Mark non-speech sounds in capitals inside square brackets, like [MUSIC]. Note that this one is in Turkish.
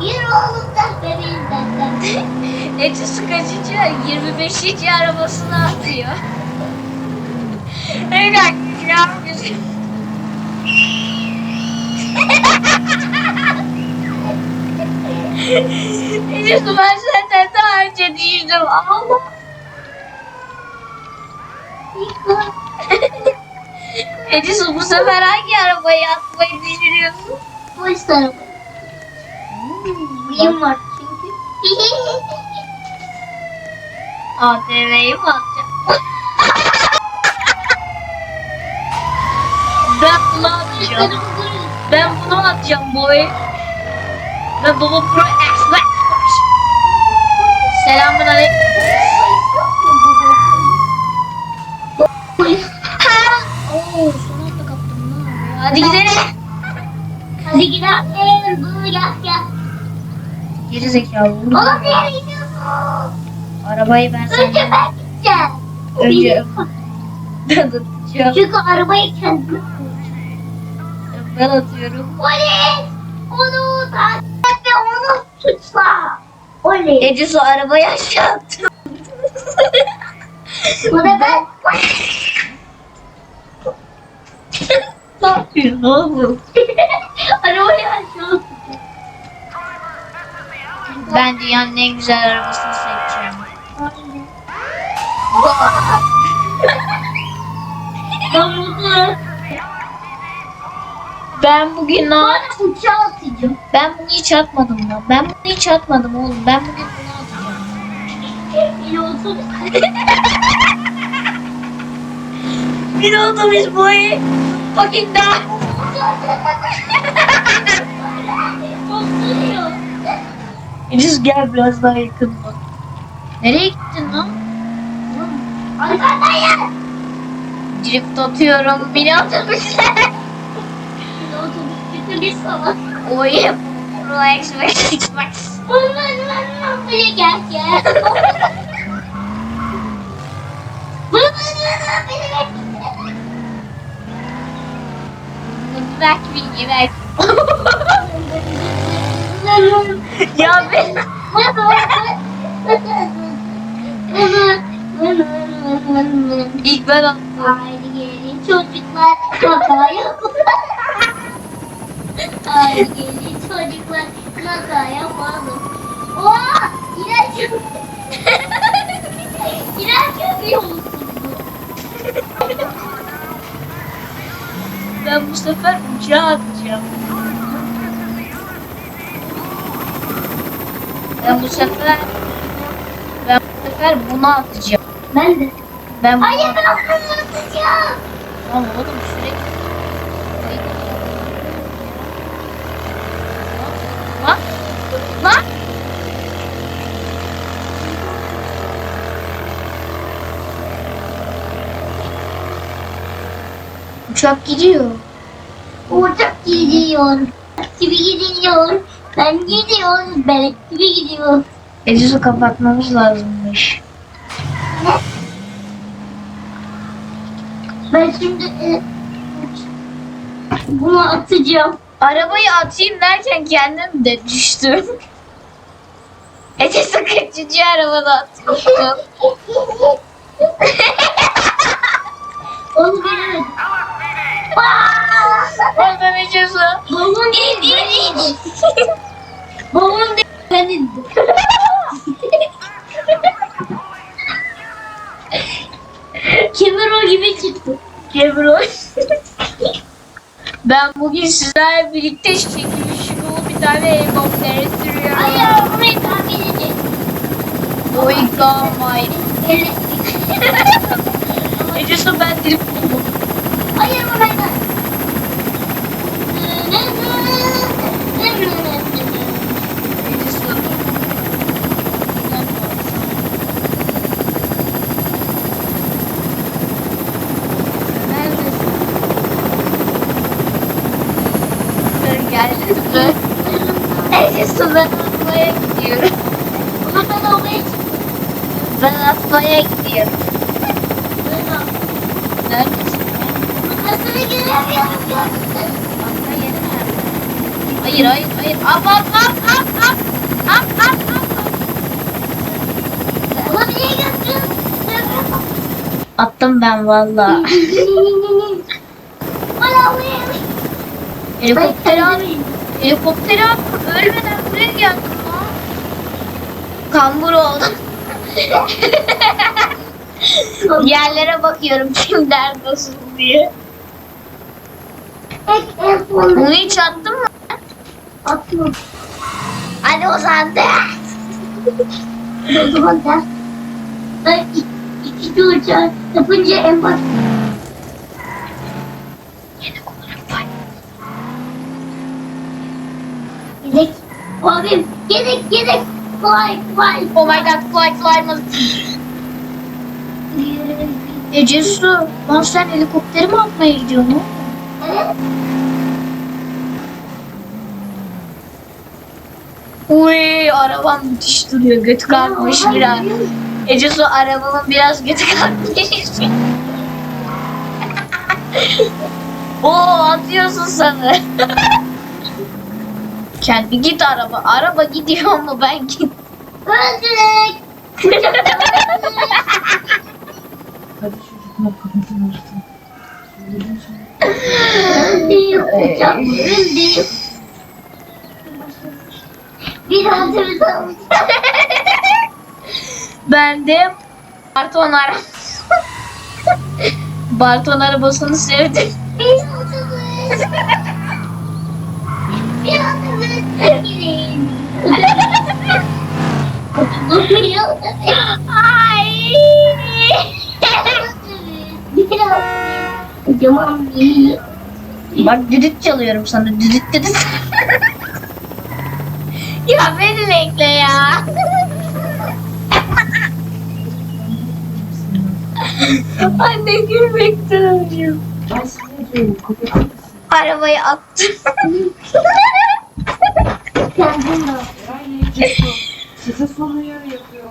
Yürü oğlum da bebeğim benden. [LAUGHS] Ecesi kaçıncı? 25. arabasına atıyor. Evet arkadaşlar. Ecesi ben zaten daha önce değildim. Allah. Ecesi bu sefer hangi arabayı atmayı düşünüyorsun? Polis araba. Bıyım var çünkü. [LAUGHS] ATV'yi mi atacağım? ben bunu atacağım. Ben bunu atacağım boy. Ben baba pro X-Max. Selamun aleyküm. Oo, son anda kaptım lan. Hadi gidelim. Hadi gidelim. Dur gel gel. Geri zekalı. Oğlum nereye gidiyorsun? Arabayı ben Önce senden ben gideceğim. Önce- ben atacağım. Çünkü arabayı kendim Ben atıyorum. Polis! Onu takip ve onu suçla. Oley. Ece su arabayı aşağı attı. Bu da ben. ne yapıyorsun oğlum? [LAUGHS] Arabayı aşağı. Ben dünyanın en güzel arabasını seçeceğim. Ben [LAUGHS] bunu Ben bugün ne uçağa atacağım. Ben bunu hiç atmadım lan. Ben bunu hiç atmadım oğlum. Ben bugün bunu atacağım. Bir otobüs. Bir otobüs boyu. Fucking da. Çok duruyor. Enes gel biraz daha yakın bak. Nereye gittin lan? Arkadayım. Drift atıyorum. Beni otobüsle. Bir otobüs kötü bir salak. Oy. Pro X Max X Max. Aman aman buraya gel gel. [LAUGHS] Bana beni bekle. Ya ben. İlk ben attım. Çocuklar kaka gelin çocuklar kaka köpüğü. İler köpüğü olsun bu. Ben bu sefer uçağa atacağım. Ben bu sefer ben bu sefer bunu atacağım. Ben de. Ben bunu Hayır ben bunu atacağım. Tamam oğlum sürekli. Lan. Lan. Uçak gidiyor. Uçak gidiyor. Gibi gidiyor. Ben gidiyorum. Ben gibi gidiyor. Edis'i kapatmamız lazımmış. Ben şimdi e, bunu atacağım. Arabayı atayım derken kendim de düştüm. [LAUGHS] Edis'i kaçıncı arabada atıyorsun? [LAUGHS] Onu göremedim. Balon değil. Ben indim. Kemero gibi çıktı. Gebroy. ben bugün sizlerle birlikte çekilmiş şunu bir tane helikoptere sürüyorum. Hayır burayı tahmin edecek. Oh my god ben Aslı'ya gidiyorum. Bunu ben almaya çıktım. Ben Aslı'ya gidiyorum. Neredesin ya? Aslı'ya giremiyorum gördün Aslı'ya gelemem. Hayır hayır hayır. Up up up up up. Up up up up. Ulan niye götürüyorsun? Attım ben valla. [LAUGHS] Helikopter abi. Helikopter abi. Ölmeden buraya geldim lan. Kambur oldum. [LAUGHS] Yerlere bakıyorum kim neredesin diye. Bunu hiç attın mı? atıyorum. Hadi o zaman de. O zaman da ben iki, iki yapınca en baş Abim gidek gidek. Fly fly. Oh my god fly fly mı? Ece Su. Lan sen helikopteri mi atmaya gidiyorsun? Evet. Uy arabam müthiş duruyor. Götü kalkmış biraz. Ece Su arabamın biraz götü kalkmış. [LAUGHS] Oo atıyorsun sana. [LAUGHS] Kendi git araba. Araba gidiyor mu ben git. Öldük. Hadi çocuklar kapatın artık. Öldük. Biraz öldüm. Ben de Barton arabası. Barton arabasını sevdim. Biraz öldüm. Biraz öldüm. Ay. Kocaman bir Bak düdük çalıyorum sana düdük düdük. [LAUGHS] ya beni bekle ya. [LAUGHS] Anne gülmekten ölüyorum. Ben size diyorum? Arabayı attım. size son uyarı yapıyor.